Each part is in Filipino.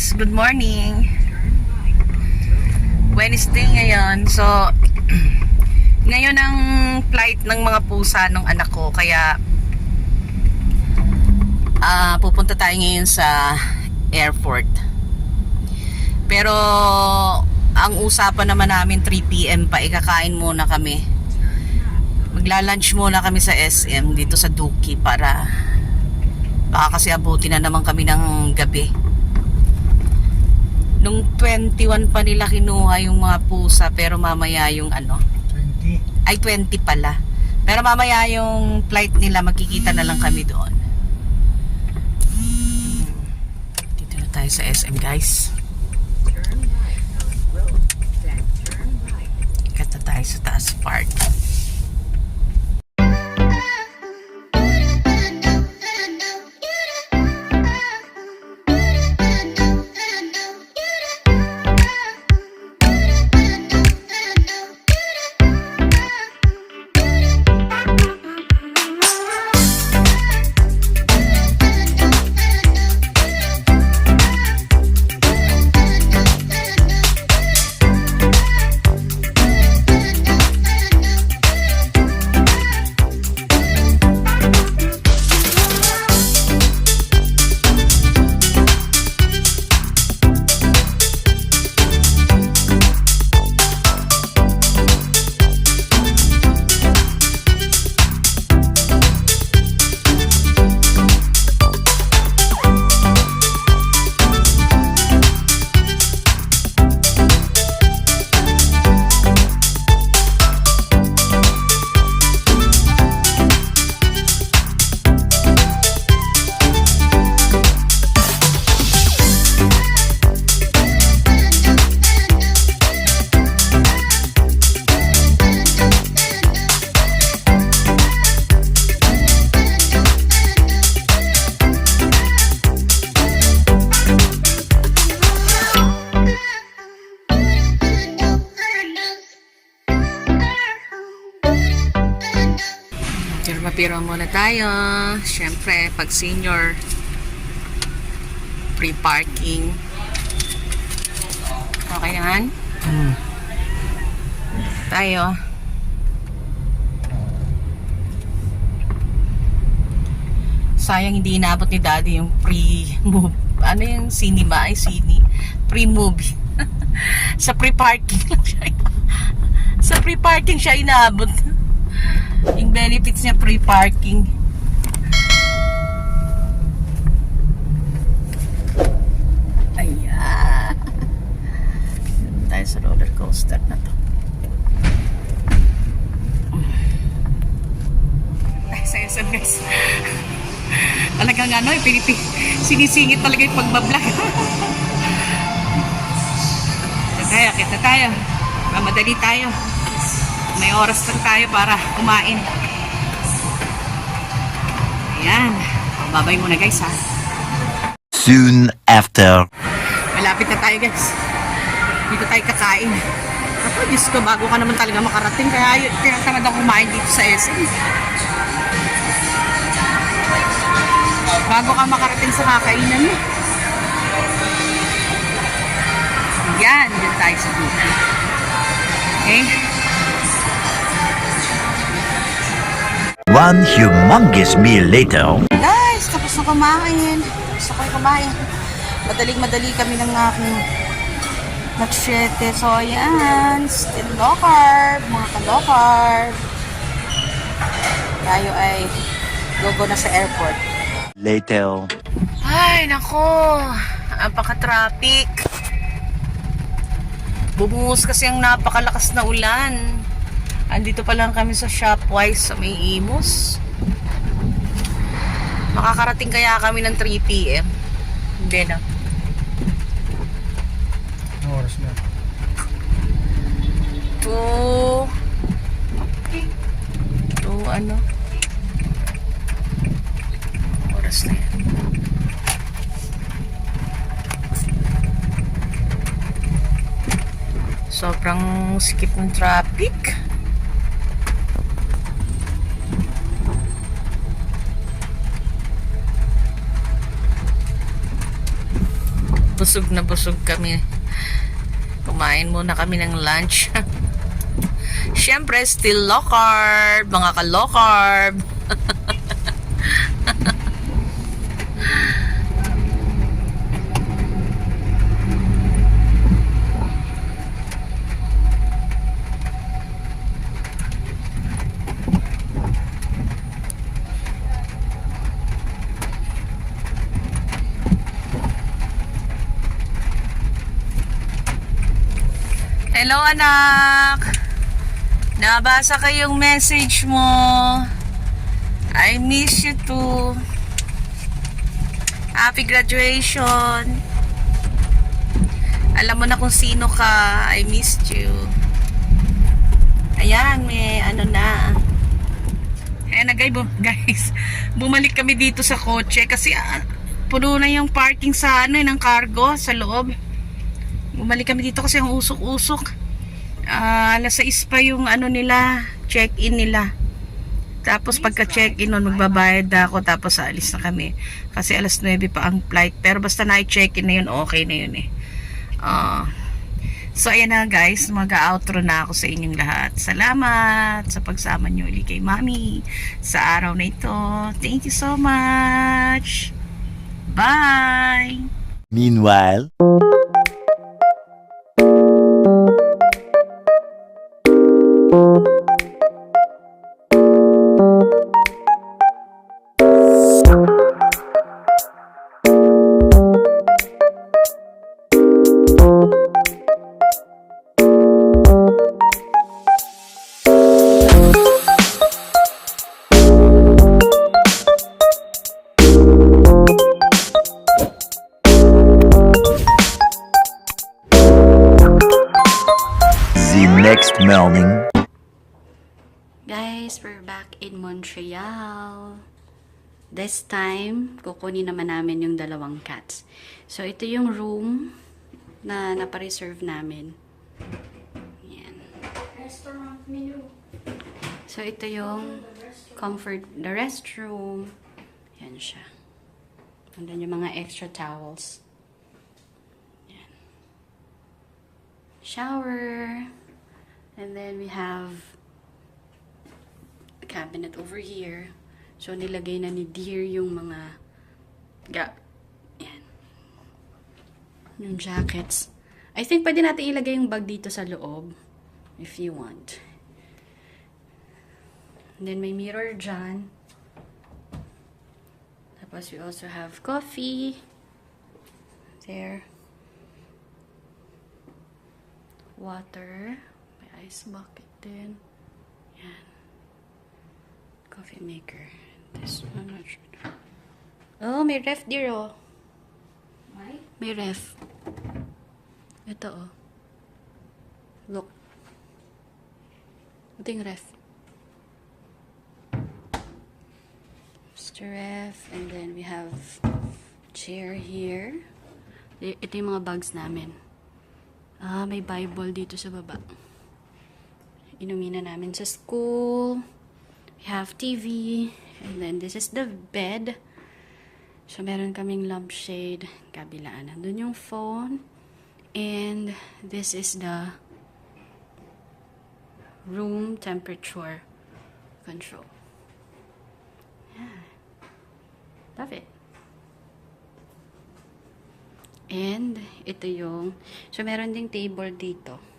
guys, good morning. Wednesday ngayon. So, ngayon ang flight ng mga pusa ng anak ko. Kaya, ah pupunta tayo ngayon sa airport. Pero, ang usapan naman namin 3pm pa, ikakain muna kami. Magla-lunch muna kami sa SM dito sa Duki para baka kasi abuti na naman kami ng gabi. Nung 21 pa nila kinuha yung mga pusa pero mamaya yung ano, 20. ay 20 pala. Pero mamaya yung flight nila magkikita na lang kami doon. Dito na tayo sa SM guys. Na tayo sa taas park. Pero muna tayo. Siyempre, pag senior, free parking. Okay naman? Hmm. Tayo. Sayang hindi inabot ni daddy yung pre-move. Ano yung cinema? Ay, cine. Pre-movie. Sa pre-parking lang siya. Sa pre-parking siya inabot. Yung benefits niya pre-parking. Ayan. Doon tayo sa roller coaster na to. Ay, sa SM guys. Talagang ano, eh, pinipi, sinisingit talaga yung pagbablog. Tayo, kita tayo. Mamadali tayo. May oras lang tayo para kumain. Ayan. Babay muna guys ha. Soon after. Malapit na tayo guys. Dito tayo kakain. Ako, Diyos ko, bago ka naman talaga makarating. Kaya y- tinatamad ako kumain dito sa SM. Bago ka makarating sa kakainan mo. Yan, dyan tayo sa dito. Okay? One humongous meal later. Guys, tapos na kumain. Gusto ko kumain. Madaling-madali kami ng aking nag-7. So, ayan. Still low carb. Mga ka-low carb. Tayo ay gogo na sa airport. Later. Ay, nako. Napaka-traffic. Bumuhos kasi ang napakalakas na ulan. Andito pa lang kami sa Shopwise sa may Imus. Makakarating kaya kami ng 3 p.m. Hindi na. Anong oras na? 2 2 ano? Oras na yan. Sobrang sikip ng traffic. Busog na busog kami. Kumain muna kami ng lunch. Siyempre, still low carb. Mga ka-low carb. Anak. Nabasa ko yung message mo. I miss you too. Happy graduation. Alam mo na kung sino ka. I missed you. Ayan, may ano na. Ayan na guys. Bumalik kami dito sa kotse kasi ah, puno na yung parking sa ano, eh, ng cargo sa loob. Bumalik kami dito kasi ang usok-usok. Ah, alas 6 pa yung ano nila, check-in nila. Tapos pagka check-in nun, magbabayad na ako tapos aalis na kami. Kasi alas 9 pa ang flight. Pero basta na-check-in na yun, okay na yun eh. Ah, so ayan na guys, mag-outro na ako sa inyong lahat. Salamat sa pagsama niyo ulit kay Mami sa araw na ito. Thank you so much. Bye! Meanwhile, next morning. Guys, we're back in Montreal. This time, kukunin naman namin yung dalawang cats. So, ito yung room na napareserve namin. Yan. Restaurant menu. So, ito yung comfort, the restroom. Yan siya. And then yung mga extra towels. Yan. Shower. And then we have a cabinet over here. So, nilagay na ni Dear yung mga ga yan. Yung jackets. I think pwede natin ilagay yung bag dito sa loob. If you want. And then may mirror dyan. Tapos we also have coffee. There. Water. May ice bucket din. Yan. Coffee maker. This one, not sure. Oh, may ref dear oh. May? May ref. Ito oh. Look. Ito yung ref. Mr. Ref. And then we have chair here. Ito yung mga bags namin. Ah, may Bible dito sa baba. Inumina namin sa school. We have TV. And then this is the bed. So, meron kaming lampshade. Kabilaan. Nandun yung phone. And this is the room temperature control. Yeah. Love it. And ito yung, so meron ding table dito.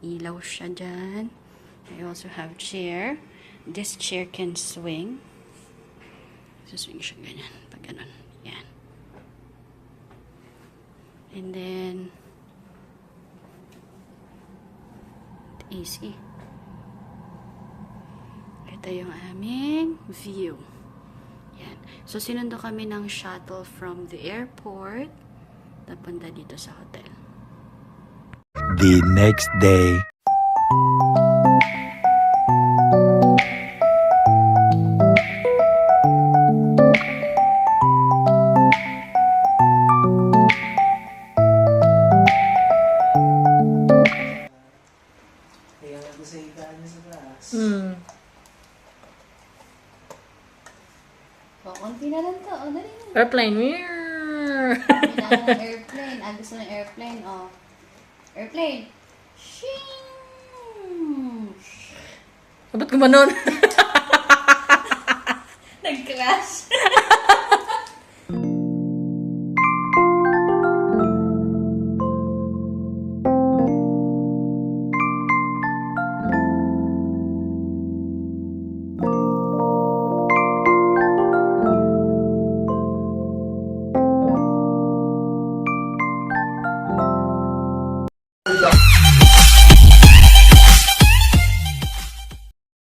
Ilaw siya dyan. I also have chair. This chair can swing. Suswing siya ganyan. Pag ganun. Yan. And then, AC. Ito yung aming view. Yan. So, sinundo kami ng shuttle from the airport napunta dito sa hotel. The next day. Kaya ako sa ikaan niya sa taas. Hmm. O, konti na lang to. O, dali na. Airplane. Airplane. Ah, gusto ng airplane, oh. Airplane. Shing! Ba't gumanon? Nag-crash.